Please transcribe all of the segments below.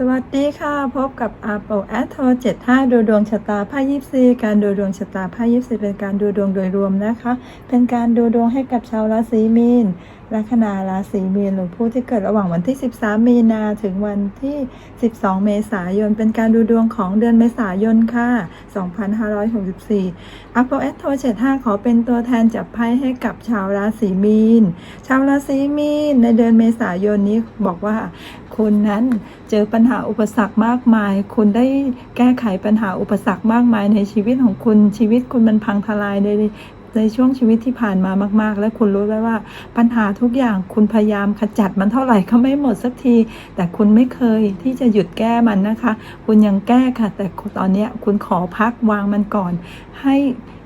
สวัสดีค่ะ พบกับอาโปแอทโท75 ดูดวงชะตาไพ่ยิปซีการดูดวงชะตาไพ่ยิปซีเป็นการดูดวงโดยรวมนะคะ เป็นการดูดวงให้กับชาวราศีมีน ลัคนาราศีมีนหรือผู้ที่เกิดระหว่างวันที่ 13 มีนาถึงวันที่ 12 เมษายน เป็นการดูดวงของเดือนเมษายนค่ะ 2564อัปโปแอทโท75ขอเป็นตัวแทนจับไพ่ให้กับชาวราศีมีน ชาวราศีมีน ในเดือนเมษายนนี้บอกว่าคุณนั้นเจอปัญหาอุปสรรคมากมาย คุณได้แก้ไขปัญหาอุปสรรคมากมายในชีวิตของคุณ ชีวิตคุณมันพังทลายใน ในช่วงชีวิตที่ผ่านมามาก ๆ และคุณรู้ไว้ว่า ปัญหาทุกอย่างคุณพยายามขจัดมันเท่าไหร่ก็ไม่หมดสักที แต่คุณไม่เคยที่จะหยุดแก้มันนะคะ คุณยังแก้ค่ะ แต่ตอนนี้คุณขอพักวางมันก่อนให้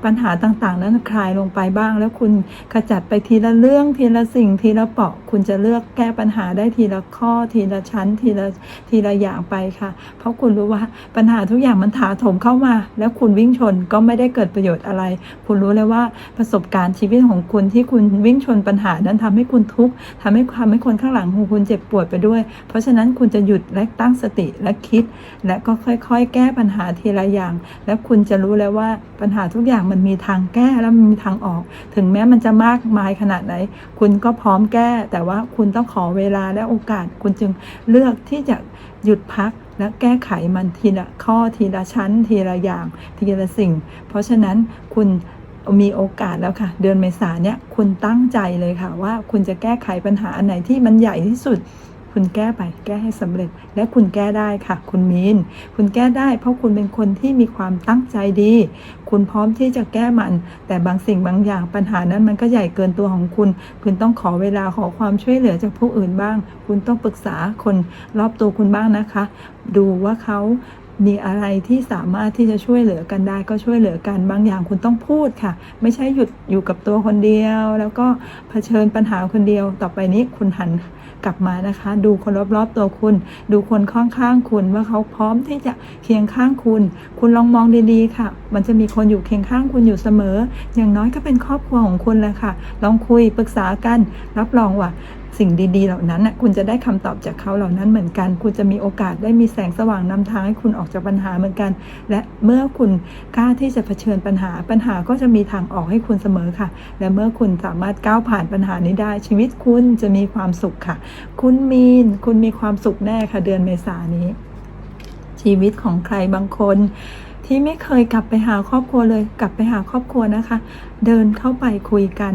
ปัญหาต่างๆ นั้นคลายลงไปบ้าง แล้วคุณขจัดไปทีละเรื่องทีละสิ่งทีละเปาะ คุณจะเลือกแก้ปัญหาได้ทีละข้อ ทีละชั้น ทีละทีละอย่างไปค่ะ เพราะคุณรู้ว่าปัญหาทุกอย่างมันถาโถมเข้ามา แล้วคุณวิ่งชนก็ไม่ได้เกิดประโยชน์อะไร คุณรู้เลยว่าประสบการณ์ชีวิตของคุณที่คุณวิ่งชนปัญหานั้นทำให้คุณทุกข์ทำให้ทำให้คนข้างหลังของคุณเจ็บปวดไปด้วย เพราะฉะนั้นคุณจะหยุดและตั้งสติและคิด และก็ค่อยๆ แก้ปัญหาทีละอย่าง แล้วคุณจะรู้แล้วว่าปัญหาทุกอย่างมันมีทางแก้แล้วมันมีทางออก ถึงแม้มันจะมากมายขนาดไหน คุณก็พร้อมแก้ แต่ว่าคุณต้องขอเวลาและโอกาส คุณจึงเลือกที่จะหยุดพักและแก้ไขมันทีละข้อทีละชั้น ทีละอย่างทีละสิ่ง เพราะฉะนั้นคุณมีโอกาสแล้วค่ะ เดือนเมษาเนี่ยคุณตั้งใจเลยค่ะ ว่าคุณจะแก้ไขปัญหาอันไหนที่มันใหญ่ที่สุด คุณแก้ไปแก้ให้สำเร็จ และคุณแก้ได้ค่ะ คุณมีน คุณแก้ได้ เพราะคุณเป็นคนที่มีความตั้งใจดี คุณพร้อมที่จะแก้มัน แต่บางสิ่งบางอย่างปัญหานั้นมันก็ใหญ่เกินตัวของคุณ คุณต้องขอเวลาขอความช่วยเหลือจากผู้อื่นบ้าง คุณต้องปรึกษาคนรอบตัวคุณบ้างนะคะ ดูว่าเขา มีอะไรที่สามารถที่จะช่วยเหลือกันได้ก็ช่วยเหลือกันบางอย่างคุณต้องพูดค่ะ ไม่ใช่หยุดอยู่กับตัวคนเดียว แล้วก็เผชิญปัญหาคนเดียว ต่อไปนี้คุณหันกลับมานะคะ ดูคนรอบๆตัวคุณ ดูคนข้างๆคุณว่าเขาพร้อมที่จะเคียงข้างคุณ คุณลองมองดีๆค่ะ มันจะมีคนอยู่เคียงข้างคุณอยู่เสมอ อย่างน้อยก็เป็นครอบครัวของคุณแหละค่ะ ลองคุยปรึกษากันรับรองว่า สิ่งดีๆ เหล่านั้นน่ะคุณจะได้คำตอบจากเขาเหล่านั้นเหมือนกัน คุณจะมีโอกาสได้มีแสงสว่างนำทางให้คุณออกจากปัญหาเหมือนกัน และเมื่อคุณกล้าที่จะเผชิญปัญหา ปัญหาก็จะมีทางออกให้คุณเสมอค่ะ และเมื่อคุณสามารถก้าวผ่านปัญหานี้ได้ ชีวิตคุณจะมีความสุขค่ะ คุณมีนคุณมีความสุขแน่ค่ะเดือนเมษายนนี้ ชีวิตของใครบางคนที่ไม่เคยกลับไปหาครอบครัวเลย กลับไปหาครอบครัวนะคะ เดินเข้าไปคุยกัน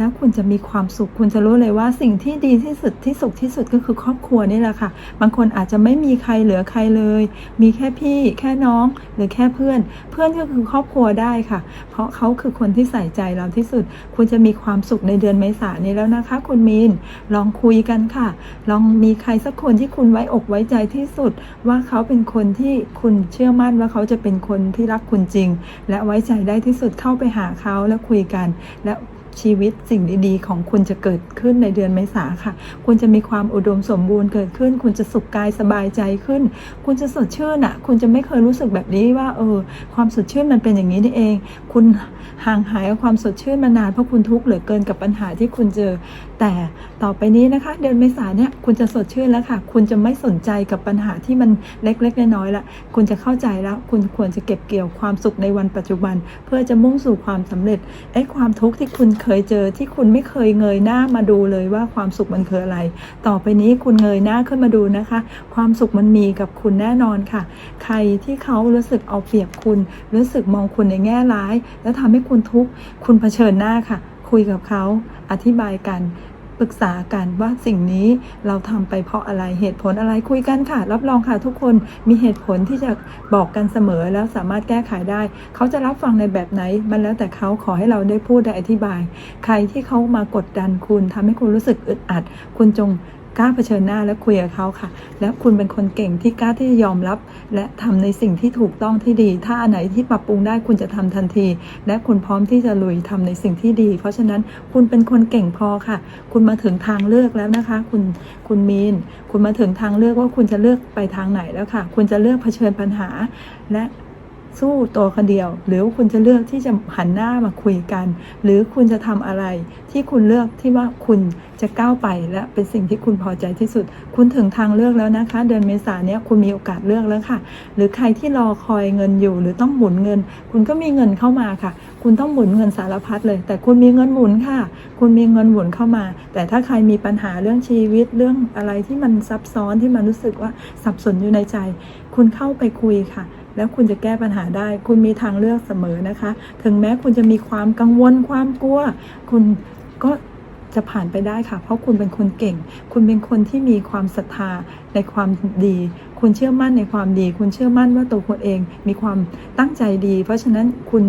แล้วคุณจะมีความสุข คุณจะรู้เลยว่าสิ่งที่ดีที่สุดที่สุขที่สุดก็คือครอบครัวนี่แหละค่ะ บางคนอาจจะไม่มีใครเหลือใครเลย มีแค่พี่แค่น้องหรือแค่เพื่อน เพื่อนก็คือครอบครัวได้ค่ะ เพราะเขาคือคนที่ใส่ใจเราที่สุด คุณจะมีความสุขในเดือนเมษายนนี้แล้วนะคะ คุณมีนลองคุยกันค่ะ ลองมีใครสักคนที่คุณไว้อกไว้ใจที่สุด ว่าเขาเป็นคนที่คุณเชื่อมั่นว่าเขาจะเป็นคนที่รักคุณจริง และไว้ใจได้ที่สุดเข้าไปหาเขาแล้วคุยกัน และ ชีวิตสิ่งดีๆ ของคุณจะเกิดขึ้นในเดือนเมษาค่ะ คุณจะมีความอุดมสมบูรณ์เกิดขึ้น คุณจะสุขกายสบายใจขึ้น คุณจะสดชื่นอะ คุณจะไม่เคยรู้สึกแบบนี้ว่า เออ ความสดชื่นมันเป็นอย่างนี้นี่เอง คุณห่างหายกับความสดชื่นมานานเพราะคุณทุกข์เหลือเกินกับปัญหาที่คุณเจอ แต่ต่อไปนี้นะคะ เดือนเมษาเนี่ยคุณจะสดชื่นแล้วค่ะ คุณจะไม่สนใจกับปัญหาที่มันเล็กๆน้อยๆละคุณจะเข้าใจแล้ว คุณควรจะเก็บเกี่ยวความสุขในวันปัจจุบัน เพื่อจะมุ่งสู่ความสำเร็จไอ้ความทุกข์ที่คุณเคยเจอที่คุณไม่เคยเงยหน้ามาดูเลยว่าความสุขมันคืออะไร ต่อไปนี้คุณเงยหน้าขึ้นมาดูนะคะ ความสุขมันมีกับคุณแน่นอนค่ะ ใครที่เขารู้สึกเอาเปรียบคุณ รู้สึกมองคุณในแง่ร้าย แล้วทำให้คุณทุกข์คุณเผชิญหน้าค่ะ คุยกับเขาอธิบายกัน ปรึกษากันว่าสิ่งนี้เราทำไปเพราะอะไรเหตุผลอะไรคุยกันค่ะ รับรองค่ะทุกคนมีเหตุผลที่จะบอกกันเสมอแล้วสามารถแก้ไขได้ เขาจะรับฟังในแบบไหน มันแล้วแต่เขาขอให้เราได้พูดได้อธิบาย ใครที่เขามากดดันคุณทำให้คุณรู้สึกอึดอัด คุณจง กล้าเผชิญหน้าและคุยกับเขาค่ะ แล้วคุณเป็นคนเก่งที่กล้าที่จะยอมรับ และทำในสิ่งที่ถูกต้องที่ดี ถ้าอันไหนที่ปรับปรุงได้คุณจะทำทันที และคุณพร้อมที่จะลุยทำในสิ่งที่ดี เพราะฉะนั้นคุณเป็นคนเก่งพอค่ะ คุณมาถึงทางเลือกแล้วนะคะ คุณคุณมีน คุณมาถึงทางเลือกว่าคุณจะเลือกไปทางไหนแล้วค่ะ คุณจะเลือกเผชิญปัญหาและ สู้ตัวคนเดียว หรือคุณจะเลือกที่จะหันหน้ามาคุยกัน หรือคุณจะทำอะไรที่คุณเลือกที่ว่าคุณจะก้าวไปและเป็นสิ่งที่คุณพอใจที่สุด คุณถึงทางเลือกแล้วนะคะ เดือนเมษาเนี้ยคุณมีโอกาสเลือกแล้วค่ะ หรือใครที่รอคอยเงินอยู่ หรือต้องหมุนเงิน คุณก็มีเงินเข้ามาค่ะ คุณต้องหมุนเงินสารพัดเลย แต่คุณมีเงินหมุนค่ะ คุณมีเงินหมุนเข้ามา แต่ถ้าใครมีปัญหาเรื่องชีวิตเรื่องอะไรที่มันซับซ้อนที่มันรู้สึกว่าสับสนอยู่ในใจ คุณเข้าไปคุยค่ะ แล้วคุณจะแก้ปัญหาได้ คุณมีทางเลือกเสมอนะคะ ถึงแม้คุณจะมีความกังวลความกลัว คุณก็จะผ่านไปได้ค่ะ เพราะคุณเป็นคนเก่ง คุณเป็นคนที่มีความศรัทธาในความดี คุณเชื่อมั่นในความดี คุณเชื่อมั่นว่าตัวคุณเองมีความตั้งใจดี เพราะฉะนั้นคุณ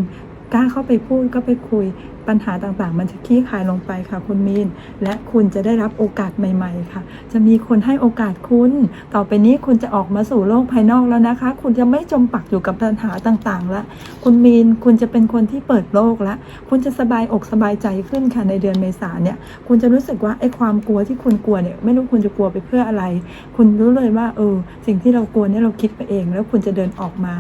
กล้าเข้าไปพูดก็ไปคุย ปัญหาต่างๆ มันจะคลี่คลายลงไปค่ะ คุณมีน และคุณจะได้รับโอกาสใหม่ ๆ ค่ะ จะมีคนให้โอกาสคุณ ต่อไปนี้คุณจะออกมาสู่โลกภายนอกแล้วนะคะ คุณจะไม่จมปักอยู่กับปัญหาต่างๆ แล้ว คุณมีน คุณจะเป็นคนที่เปิดโลกแล้ว คุณจะสบายอกสบายใจขึ้นค่ะในเดือนเมษาเนี่ย คุณจะรู้สึกว่าไอ้ความกลัวที่คุณกลัวเนี่ย ไม่รู้คุณจะกลัวไปเพื่ออะไร คุณรู้เลยว่าเออสิ่งที่เรากลัวเนี่ยเราคิดไปเอง แล้วคุณจะเดินออกมา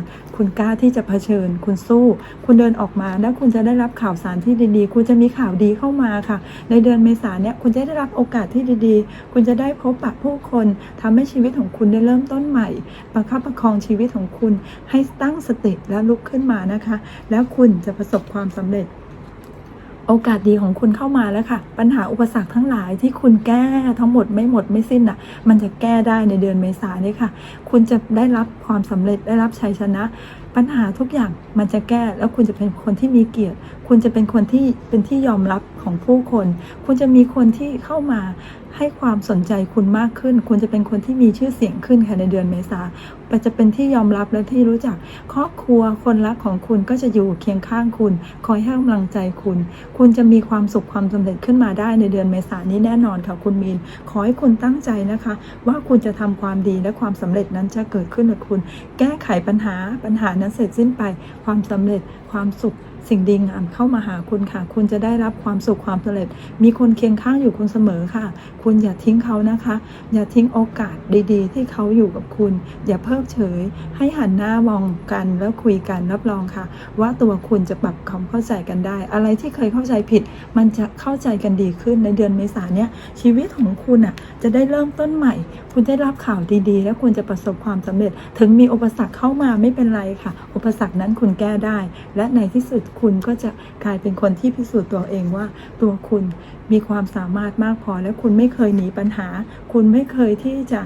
คุณกล้าที่จะเผชิญ คุณสู้ คุณเดินออกมาแล้วคุณจะได้รับข่าวสารที่ดีๆ คุณจะมีข่าวดีเข้ามาค่ะ ในเดือนเมษาเนี่ยคุณจะได้รับโอกาสที่ดีๆ คุณจะได้พบปะผู้คนทำให้ชีวิตของคุณได้เริ่มต้นใหม่ ประคับประคองชีวิตของคุณให้ตั้งสติและลุกขึ้นมานะคะ แล้วคุณจะประสบความสำเร็จ โอกาสดีของคุณเข้ามาแล้วค่ะ ปัญหาอุปสรรคทั้งหลายที่คุณแก้ทั้งหมดไม่หมดไม่สิ้นอะ มันจะแก้ได้ในเดือนเมษานี้ค่ะ คุณจะได้รับความสำเร็จได้รับชัยชนะปัญหาทุกอย่างมันจะแก้แล้วคุณจะเป็นคนที่มีเกียรติ คุณจะเป็นคนที่เป็นที่ยอมรับของผู้คน คุณจะมีคนที่เข้ามาให้ความสนใจคุณมากขึ้น คุณจะเป็นคนที่มีชื่อเสียงขึ้นค่ะในเดือนเมษาจะเป็นที่ยอมรับและที่รู้จัก ครอบครัวคนรักของคุณก็จะอยู่เคียงข้างคุณ คอยให้กำลังใจคุณ คุณจะมีความสุขความสำเร็จขึ้นมาได้ในเดือนเมษายนนี้แน่นอนค่ะคุณมีน ขอให้คุณตั้งใจนะคะ ว่าคุณจะทำความดีและความสำเร็จนั้นจะเกิดขึ้นกับคุณ แก้ไขปัญหาปัญหานั้นเสร็จสิ้นไป ความสำเร็จความสุขสิ่งดีงามเข้ามาหาคุณค่ะ คุณจะได้รับความสุขความสำเร็จ มีคนเคียงข้างอยู่คุณเสมอค่ะ คุณอย่าทิ้งเขานะคะ อย่าทิ้งโอกาสดี ๆ ที่เขาอยู่กับคุณ อย่าเพิกเฉย ให้หันหน้ามองกันแล้วคุยกันรับรองค่ะ ว่าตัวคุณจะปรับความเข้าใจกันได้ อะไรที่เคยเข้าใจผิด มันจะเข้าใจกันดีขึ้นในเดือนเมษาเนี่ยชีวิตของคุณอะจะได้เริ่มต้นใหม่คุณได้รับข่าวดีๆ แล้วคุณจะประสบความสำเร็จ ถึงมีอุปสรรคเข้ามาไม่เป็นไรค่ะ อุปสรรคนั้นคุณแก้ได้ และในที่สุดคุณก็จะกลายเป็นคนที่พิสูจน์ตัวเองว่า ตัวคุณมีความสามารถมากพอ และคุณไม่เคยหนีปัญหา คุณไม่เคยที่จะ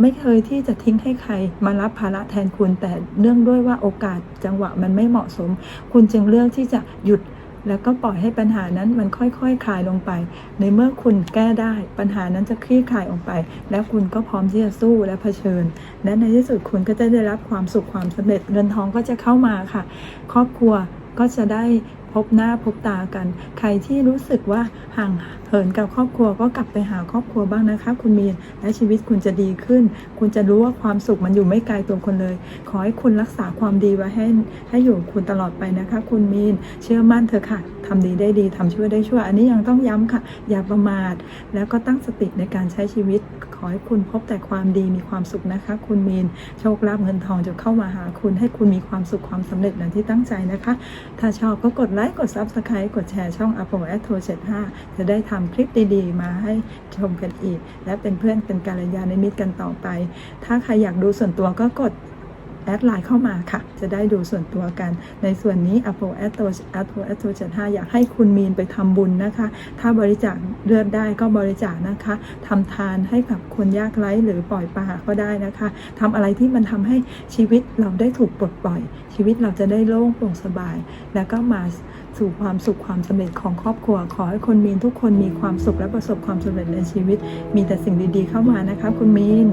ไม่เคยที่จะทิ้งให้ใครมารับภาระแทนคุณ แต่เนื่องด้วยว่าโอกาสจังหวะมันไม่เหมาะสม คุณจึงเลือกที่จะหยุด แล้วก็ปล่อยให้ปัญหานั้นมันค่อยๆคคลายลงไป ในเมื่อคุณแก้ได้ ปัญหานั้นจะคลี่คลายออกไป แล้วคุณก็พร้อมที่จะสู้และเผชิญ และในที่สุดคุณก็จะได้รับความสุขความสำเร็จเงินทองก็จะเข้ามาค่ะ ครอบครัวก็จะได้พบหน้าพบตากัน ใครที่รู้สึกว่าห่างเหินกับครอบครัวก็กลับไปหาครอบครัวบ้างนะคะ คุณมีนและชีวิตคุณจะดีขึ้น คุณจะรู้ว่าความสุขมันอยู่ไม่ไกลตัวคนเลย ขอให้คุณรักษาความดีไว้ให้ให้อยู่คุณตลอดไปนะคะ คุณมีนเชื่อมั่นเถอค่ะทำดีได้ดีทำชั่วได้ชั่ว อันนี้ยังต้องย้ำค่ะ อย่าประมาท แล้วก็ตั้งสติในการใช้ชีวิต ขอให้คุณพบแต่ความดีมีความสุขนะคะ คุณมีนโชคลาภเงินทองจะเข้ามาหาคุณให้คุณมีความสุขความสำเร็จดังที่ตั้งใจนะคะ ถ้าชอบก็กดไลค์ กด Subscribe กดแชร์ช่อง a p o a t o 75 จะได้ทำคลิปดีๆ มาให้ชมกันอีก และเป็นเพื่อนเป็นการยาในมิตรกันต่อไป ถ้าใครอยากดูส่วนตัวก็กด แอดไลน์เข้ามาค่ะ จะได้ดูส่วนตัวกัน ในส่วนนี้ Apple a t o Apple a t o 75อยากให้คุณมีนไปทำบุญนะคะ ถ้าบริจาคเลือดได้ก็บริจาคนะคะทำทานให้กับคนยากไร้หรือปล่อยปลาก็ได้นะคะทำอะไรที่มันทำให้ชีวิตเราได้ถูกปลดปล่อย ชีวิตเราจะได้โล่งโปร่งสบาย แล้วก็มาสู่ความสุขความสำเร็จของครอบครัว ขอให้คนมีนทุกคนมีความสุขและประสบความสำเร็จในชีวิต มีแต่สิ่งดีๆเข้ามานะคะคุณมีน